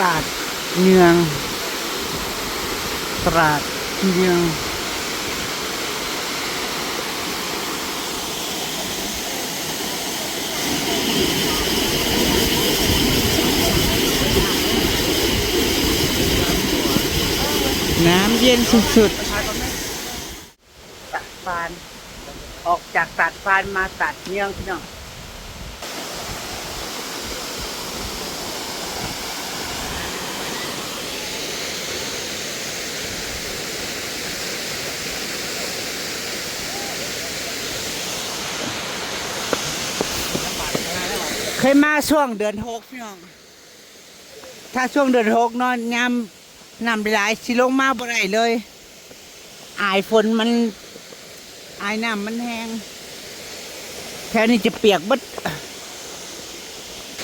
ลาดเนือง ตลาดเนืองน้ำเย็นสุดๆตัดฟาน ออกจากตัดฟานมาตัดเนืองพี่น้อง ยมาช่วงเดือนหกพี่น้อง ถ้าช่วงเดือนหกนอนยามนำหลายสิลงมาบ่ไรเลย อายฝนมันอายน้ำมันแห้งแถวนี้จะเปียกบัด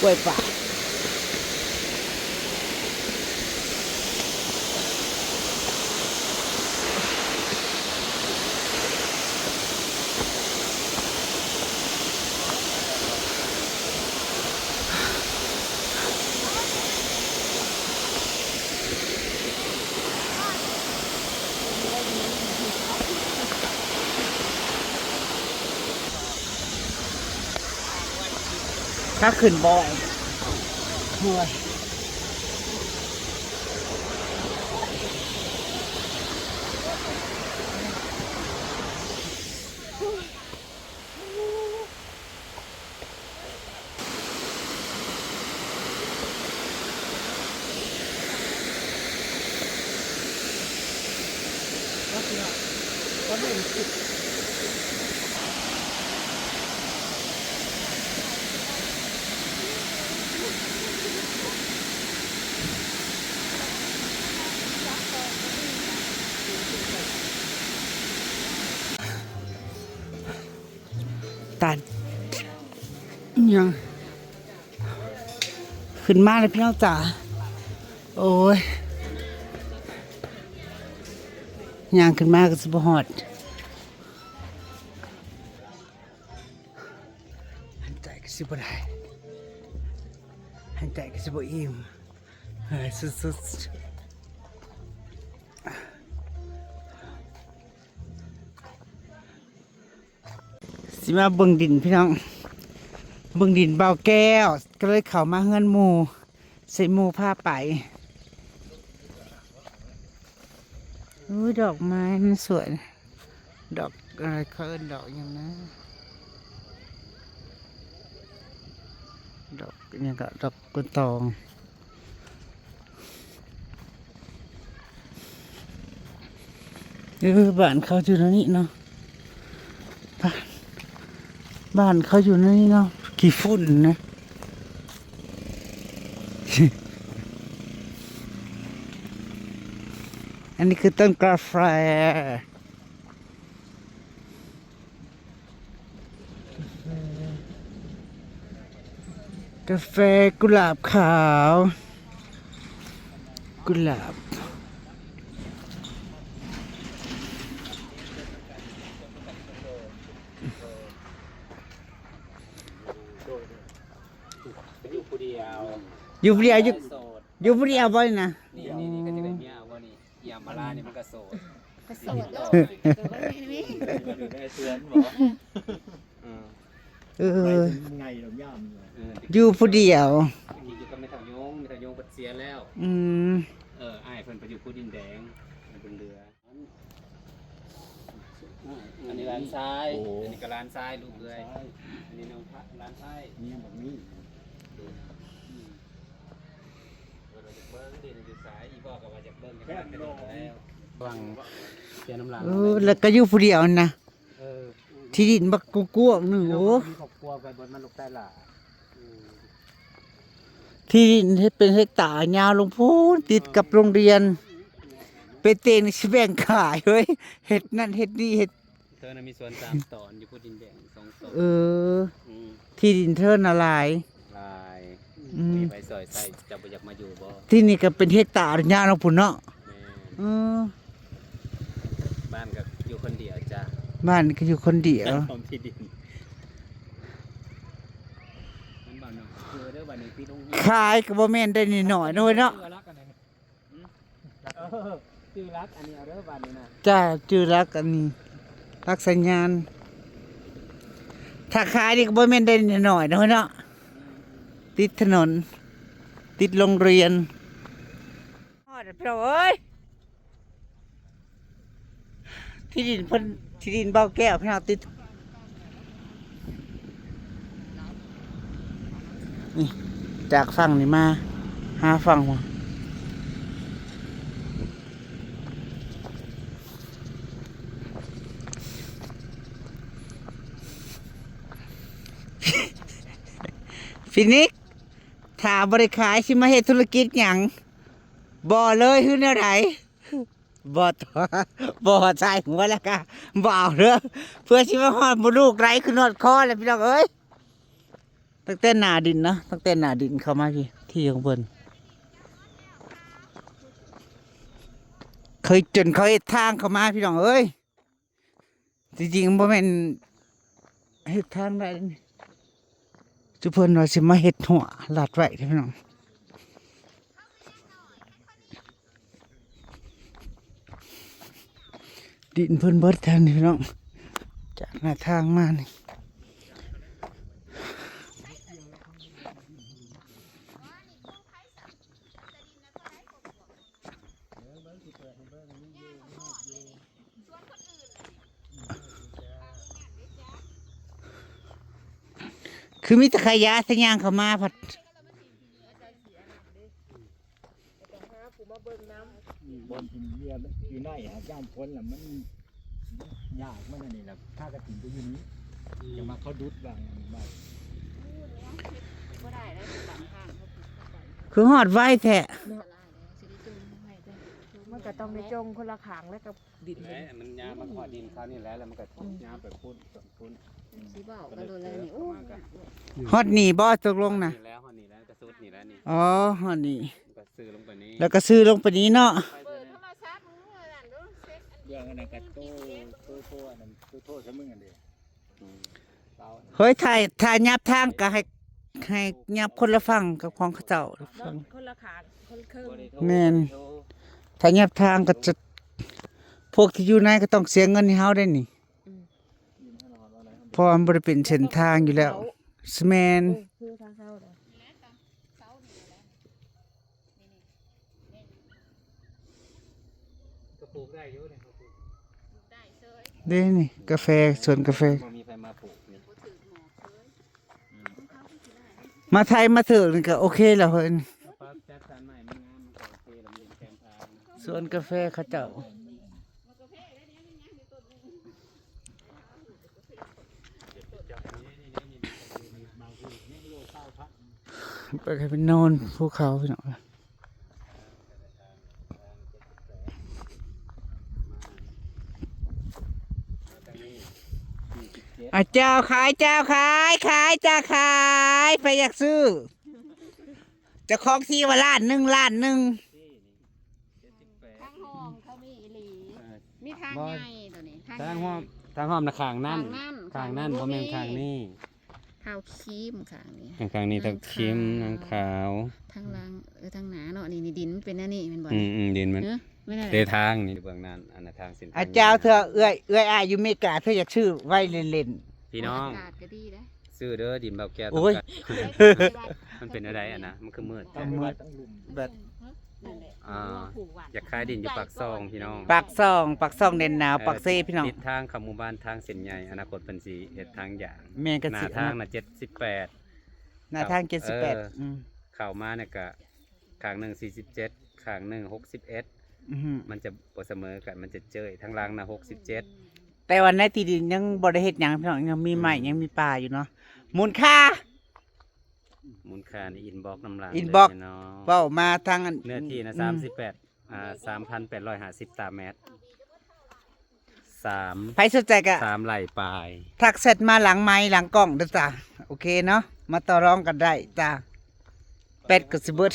กล้วยป่า ถ้าขึ้นบ่อยเมื่อยตัน ขึ้นมากเลยพี่น้องจ๋าโอ้ยยางขึ้นมาก็สบหอดหันใจก็สิบได้หันใจก็สิบอิ่มเฮ้ยสุดๆสิมาเบิ่งดินพี่น้อง เบิ่งดินเบาแก้ว ก็เลยเขามาเฮือนหมูใส่หมูผ้าไปอุ้ดอกไม้มันสวย ดอกอะไรเขาเอิ้นดอกอย่างนะ ดอกอยังก็ดอกกุตองเออบ้านเขาอยู่ในนี้เนาะบ้านบ้านเขาอยู่นนี้เนาะ กี่ฝุ่นนะ อันนี้คือต้นกาแฟกาแฟกุหลาบขาว กุหลาบ อยู่ผู้เดียว อยู่เรียวอยู่โสดอยู่เรียวบ่อยนะนี่นี่นี่ก็จะเป็นเมียว่านี่ยามมาลานี่มันก็โสดโสดโลกแต่ว่าไม่มีได้เตือนบอกอืมเออไงเราย่ามเลยเอออยู่ผู้เดียวตะกี้อยู่กับไม่ทำยงไม่ทำยงเปิดเสียแล้ว อืมเอออ้ายเพิ่นไปอยู่ผู้ดินแดงบนเรืออันนี้ร้านซ้ายอันนี้ก็ร้านซ้ายลูกเลยอันนี้น้องพระร้านซ้ายเนี่ยแบบนี้เราจะ เบิ้งดินอยู่ซ้ายอีบอกกับว่าจะเบิ้งกันแล้ววังเสียน้ำลายเออแล้วก็อยู่ผู้เดียวนะเออที่ดินบักกุกวกหนึ่งโอ้มีครอบครัวไปบนมันลูกใต้หล่าที่ดินเฮ็ดเป็นเฮกตาร์ยาวลงพูนติดกับโรงเรียน เป็นเตงชิแบ่งขายเฮ้ยเฮ็ดนั่นเฮ็ดนี่เฮ็ดเธอน่ะมีสวนสามตอนอยู่พูดดินแดงสองตอนเออมที่ดินเทินอะไรลาย อืมมีใบซอยใส่จะบ่อยากมาอยู่บ่ที่นี่ก็เป็นเฮกตาร์ยาวลงพูนเนาะแม่เออบ้านกับอยู่คนเดียวจ้ะบ้านก็อยู่คนเดียว พร้อมที่ดินมันบ้านเนาะคือเด้อบ้านนี้ปีปีลงขายก็บ่แม่นได้นิดหน่อยน้อยเนาะชื่อรักกันเลยเออชื่อรักอันนี้เอาเด้อบ้านนี้นะจ้าจือรักอันนี้ รักสัญญาณ ถ้าขายนี่ก็บ่แม่นได้นิดหน่อยน้อยเนาะ ติดถนน ติดโรงเรียนฮอดแล้วพี่น้องเอ้ยที่ดินเพิ่นที่ดินเบาแก้วพี่น้องติดนี่จากฝั่งนี้มาหาฝั่งมาฟินิกซ์ ถ้าบริขายสิมาเฮ็ดธุรกิจหยังบ่เลยคือแนวไหนบ่ต่อบ่ใส่หัวแล้วก็บ่เอาเด้อเพื่อสิมาฮอดบ่ลูกไรคือนอดคอแล้วพี่น้องเอ้ยตั้งแต่หน้าดินเนาะตั้งแต่หน้าดินเข้ามาพี่ที่ของเพิ่นเคยจนเขาเฮ็ดทางเข้ามาพี่น้องเอ้ยจริงๆบ่แม่นเฮ็ดทางได้นี่ จุเพิ่นว่าสิมาเห็ดหัวลาดไว้เด้อพี่น้องดินเพิ่นเบิดแทนพี่น้องจากหน้าทางมานี่ คือมีแตะขยะทะยางเข้ามาพัดบนถิ่นเรียอยู่ในหาจ้ามพ้นละมันยากมันอันนี้แหละถ้ากระถิ่นก็อยู่นี้จะมาเขาดุดบางอันบางก็ได้ได้ติดตามทางเขาผิดเข้าไปคือฮอดไว้แท้ตลาดเลยสิได้จูงให้ได้มันก็ต้องในจงคนละขางแล้วก็ดินแหละมันยามันขอดินเขานี่แหละแล้วมันก็ยาไปพุ่นพุ่น สิเว้ากันโดนเลยนี่โอ้ยฮอดนี่บ่ตกลงนะนี่แล้วนี่แล้วกระสุดนี่แล้วนี่อ๋อฮอดนี่ก็ซื้อลงไปนี้แล้วก็ซื้อลงไปนี้เนาะไปเปิเลยดโทรศัพท์มึงเมื่อนั้นดูเซ็ตอันเรื่องอันนั้นก็โตโตโตอันนั้นโตโตซะมึงอันเดียวเตาเฮ้ยถ่ายถ่ายยับทางก็ให้ให้ยับคนละฝั่งกับของเขาเจ้าฟังคนละขางคนละครึ่งบ่ได้โทรแม่นโทรถ้ายับทางก็จะพวกที่อยู่ในก็ต้องเสียเงินให้เฮาได้นี่ เพราะมันบ่ได้เป็นเส้นทางอยู่แล้วสแมนคือทางเข้าเลยก็ปลูกได้อยู่เนี่ยเขาปลูกเด้นี่กาแฟสวนกาแฟ บ่มีใครมาปลูกนี่ยมาไทยมาถึงนี่ก็โอเคแล้วเพิ่นปั๊บจัดสรรใหม่มันงามมันก็โอเคแล้วนเป็นแคมทาง สวนกาแฟเขาเจ้า ไปกันไปนอนภูเขาพี่น้องอะเจ้าขายเจ้าขายขายจ้าขายไปอยากซื้อเจะของที่ว่าล้านหนึ่งล้านหนึ่งทางห้องเขามีอีหลีมีทางใหญ่ตัวนี้ทางห้อมทางห้อมนะข้างนั่นทางนั่นข้างนั่นบ่แม่นข้างนี้ ข้าวครีมข้างนี้ข้างข้างนี้ตะคิมนางขาวทางล่างเออทางหนาเนาะนี่นี่ดินมันเป็นอันนี้แมันบ่อืมอืมดินมันเนอะไม่ได้เตทางนี่เบื้องนั้นอันนั้นทางเส้นทางอาเจ้าเธอเอื้อยเอื้อยอายอยู่เมกาเธออยากชื่อไว้เล่น พี่น้องอากาศก็ดีนะซื้อเด้อดินเบาแก้วโอ้ยมันเป็นอะไรอะนะมันคือมืดตั้งมืดตั้งลุมๆแบบนั่นแหละ อ่าปลูกหวานอยากขายดินอยู่ปากซองพี่น้องปากซองปากซองเด่นหนาวปากเซ่พี่น้องติดทางเข้าหมู่บ้านทางเส้นใหญ่อนาคตเป็นสีเฮ็ดทางอย่างแม่งกระหน้าสิทางน่ะ78หน้าทางเจ็ดสิบแปดเอออื เข้ามาเนี่ยก็ข้างหนึง47ข้างหนึง61มันจะบ่เสมอกันมันจะเจอทางล่างน่ะ67แต่วันในที่ดินยังบริเฮ็ดหยังพี่น้องยังมีไม้ยังมีป่าอยู่เนาะมูลค่า มูลค่าในอินบ็อกน้ำลาย inbox เนาะเว้ามาทางเนื้อที่นะอืม38อ่า3,850ตารางเมตรสามใครสนใจก็สามไหล่ปลายทักเสร็จมาหลังไม้หลังกล้องเด้อจ้ะโอเคเนาะมาต่อรองกันได้จ้ะเป็ดกับสิเบิด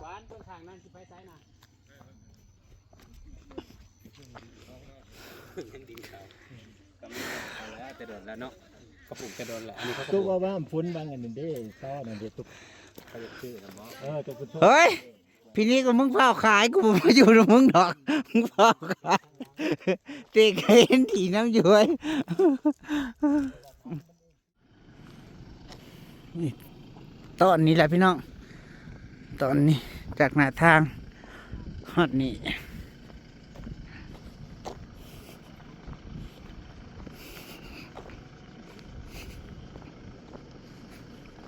หวานต้นทางนั้นสิไปไสน่ะยังดินเขาก็ไม่เอาแล้วแต่เดินแล้วเนาะ เขาปลูกจะโดนแหละอันนี้เขาก็ปตัลูวกว่าฝนบางอันนั้นเด้ต้อนั่นเด้ตุกเขาจะชื่อนะหมอเออตัวคุณเฮ้ย พี่นี่ก็มึงเฝ้าขายกูบ่มาอยู่กับมึงดอก มึงเฝ้าขายเตะเคยเห็นถีน้ำย้วยนี่ตอนนี้แหละพี่น้อง ตอนนี้จากหน้าทางฮอดนี่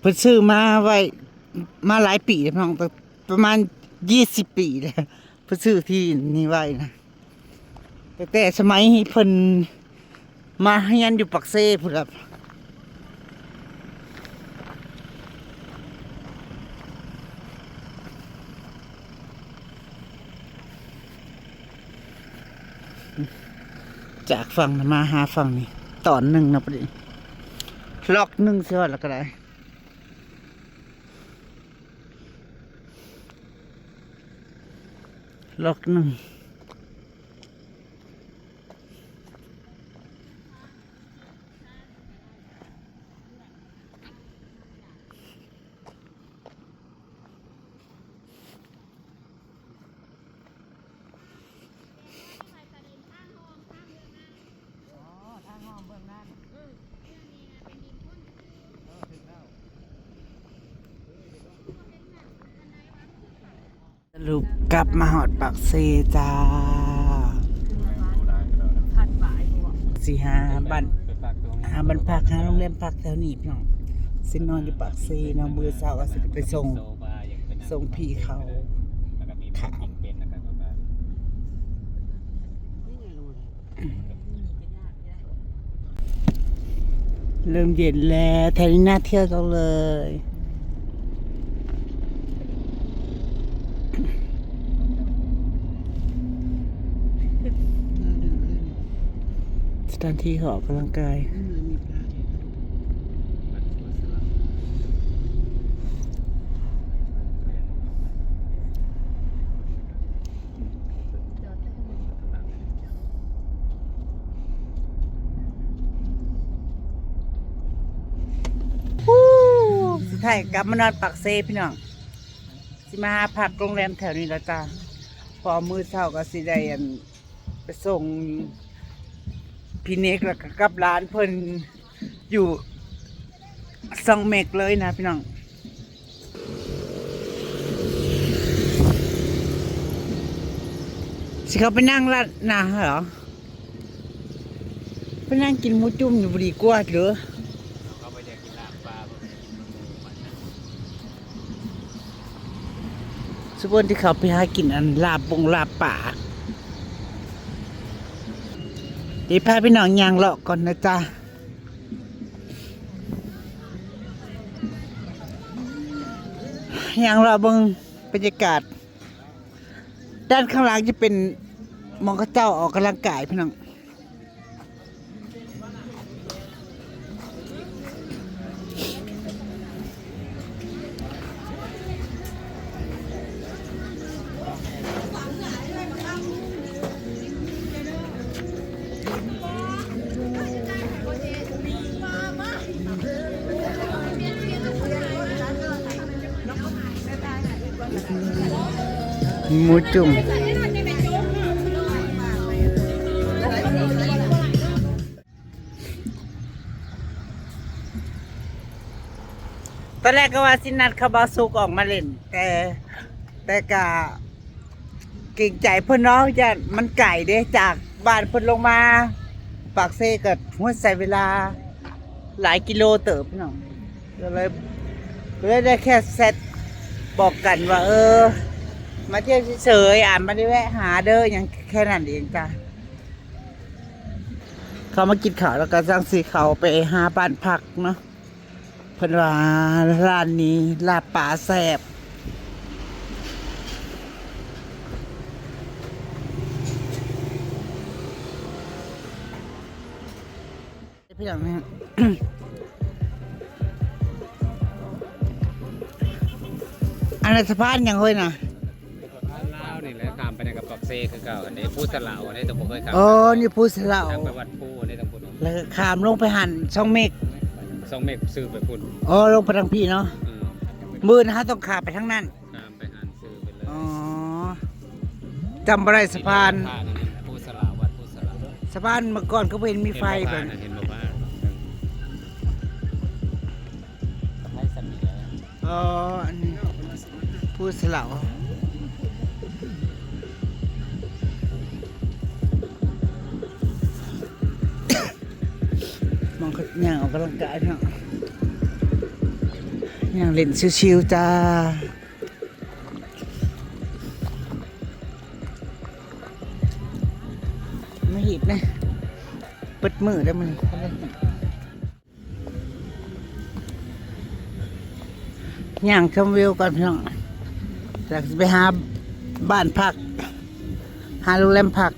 พิ่นซื้อมาไว้ มาหลายปีแล้วพี่น้องประมาณยี่สิบปีเลยเพิ่นซื้อที่นี่ไว้นะแต่แต่สมัยเพิ่นมาเฮียนอยู่ปักเซ่พุ่นครับจากฝั่งมาหาฝั่งนี้ตอนหนึ่งนะประเดี๋ยวล็อกหนึ่งเสียแล้วก็ได้ ล็อ รุปกลับมาหอดปากเซจ้าสี่ห้าบันไปฝากตัวงานหาบันพักหาโรงแรมพักแถวนี้พี่น้องสินอนอยู่ปากเซเนาะมือสาร์ก็สิไปส่งส่งพี่เขาครับประมาณเริ่มเย็นแล้วแถวนี้น่าเที่ยวจังเลย ถานที่เขาออกกำลังกาย สุดท้ายกลับมานอนปักเซพี่น้อง สิมาหาพักโรงแรมแถวนี้แล้วจ้า พอมือเช้าก็สิได้อันไปส่ง พี่เนกแล้วก็กลับร้านเพิ่นอยู่ซองเมกเลยนะพี่น้องสิเขาไปนั่งร้านนาเหรอไปนั่งกินหมูจุ่มอยู่บุรีกว่าหรือเขาไปอยากกินลาบปลาสมมติที่เขาไปหากินอันลาบบงลาบป่า เดี๋ยวพาพี่น้องยางเลาะก่อนนะจ๊ะยางเลาะเบิงบรรยากาศ ด้านข้างล่างจะเป็นมองเข้าเจ้าออกกำลังกายพี่น้อง มูจุ่ม ตอนแรกก็ว่าสินัดคาบาซุกออกมาเล่น แต่แต่กะเก่งใจเพื่อนเน้องจะมันไก่เด้จากบ้านเพิ่นลงมา ปากเซ่กับหัวใส่เวลา หลายกิโลเติบพี่น้องก็เลยก็เลยได้แค่เซตบอกกันว่า เออ มาเที่ยวเฉยๆอ่านมาได้แวะหาเด้ออย่างแค่นั้นเองจ้ะเขามากินข้าวแล้วก็สั่งสีเขาไปหาบ้านพักเนาะเพิ่นว่าร้านนี้ลาบป่าแซบพี่หลังนะอันนั้นสะพานยังเฮ้ยนะ เซคือเก่าอันนี้พูดสลาวอันนี้ต้องผมเคยขับโอ้นี่พูดสลาวทางไปวัดผู้อันนี้ต้องพูดแล้วก็ขามลงไปหันช่องเมฆสองเมกซื้อไปพุ่นอ๋อลงไปทางพี่เนาะอืมมือนะฮะต้องขาไปทางนั้นตามไปหันซื้อไปเลยอ๋อจำบ่ได้สะพานผ่านนี่ผู้สลาวัดผู้สลาสะพานเมื่อก่อนก็บ่เห็นมีไฟแบบเห็นบ่ว่าให้สมีแล้วอ๋ออันนี้ผู้สลาว ย่างออกกำลังกายเนาะย่างเล่นชิวๆจ้าไม่หีบนะเปิดมือได้มันย่างชมวิวก่อนพี่น้องจากไปหาบ้านพัก หาโรงแรมพัก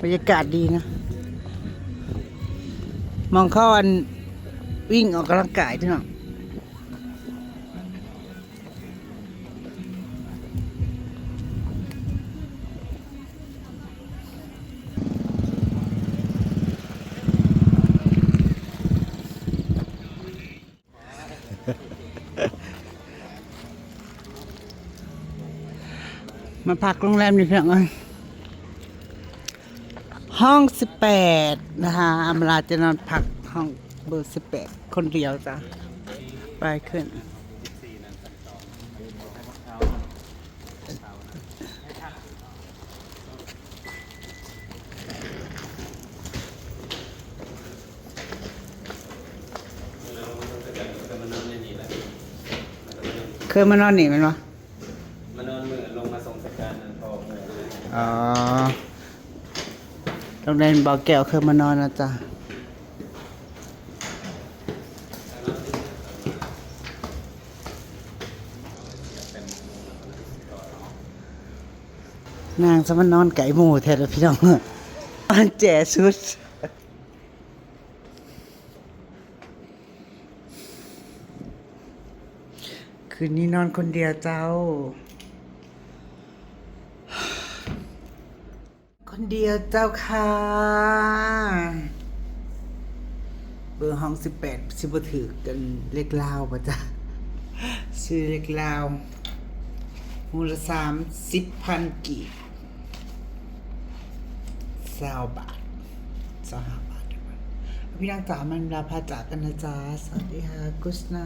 บรรยากาศดีนะ มองเข้าอันวิ่งออกกำลังกายพี่น้องมาพักโรงแรมนี่เพียงเอ้ย ห้องสิบแปดนะคะอำลาจะนอนพักห้องเบอร์สิบแปดคนเดียวจ้ะไปขึ้นเคยมานอนนี่ไหมนวะมานอนมือลงมาส่งสการนั่นพอมือเลยอ๋อ โรงเรียนบ่อแก้วเคยมานอนนะจ๊ะนางสมานอนไก่หมูแท้แล้วพี่น้องอันแจ๋สุดคืนนี้นอนคนเดียวเจ้า คน เดียวเจ้าค่ะ เบอร์ห้องสิบแปดสิบถือกันเล็กลาวปะจ๊ะซื้อเล็กลาวมูลสามสิบพันกีบสาวบาทสาวหาบาทพี่นางจ๋ามันลาพาจากกันนะจ๊ะสวัสดีค่ะกุสไน